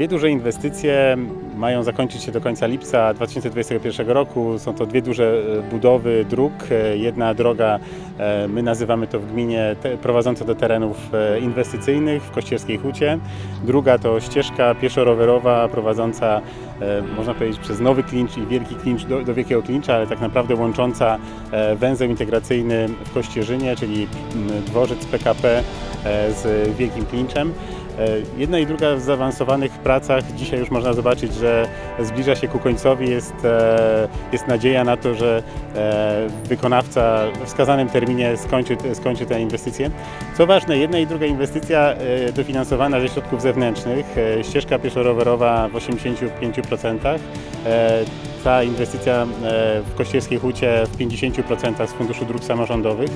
Dwie duże inwestycje mają zakończyć się do końca lipca 2021 roku. Są to dwie duże e, budowy dróg. E, Jedna droga, e, my nazywamy to w gminie, prowadząca do terenów inwestycyjnych w Kościerskiej Hucie. Druga to ścieżka pieszo-rowerowa prowadząca, można powiedzieć, przez Nowy Klincz i Wielki Klincz do, do Wielkiego Klincza, ale tak naprawdę łącząca węzeł integracyjny w Kościerzynie, czyli dworzec PKP z Wielkim Klinczem. E, Jedna i druga w zaawansowanych pracach. Dzisiaj już można zobaczyć, że zbliża się ku końcowi. Jest, e, jest nadzieja na to, że e, wykonawca w wskazanym terminie skończy, skończy tę inwestycję. Co ważne, jedna i druga inwestycja e, dofinansowana ze środków zewnętrznych. E, Ścieżka pieszo-rowerowa w 85%. e, Ta inwestycja e, w Kościerskiej Hucie w 50% z Funduszu Dróg Samorządowych.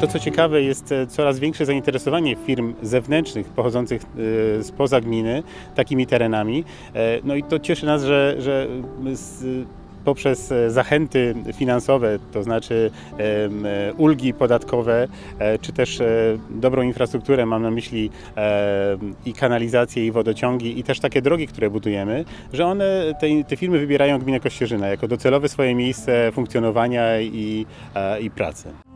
To co ciekawe jest e, coraz większe zainteresowanie firm zewnętrznych pochodzących e, spoza gminy takimi terenami. E, No i to cieszy nas, że, że poprzez zachęty finansowe, to znaczy ulgi podatkowe, czy też dobrą infrastrukturę, mam na myśli i kanalizację, i wodociągi, i też takie drogi, które budujemy, że one, te, te firmy wybierają gminę Kościerzyna jako docelowe swoje miejsce funkcjonowania i, i pracy.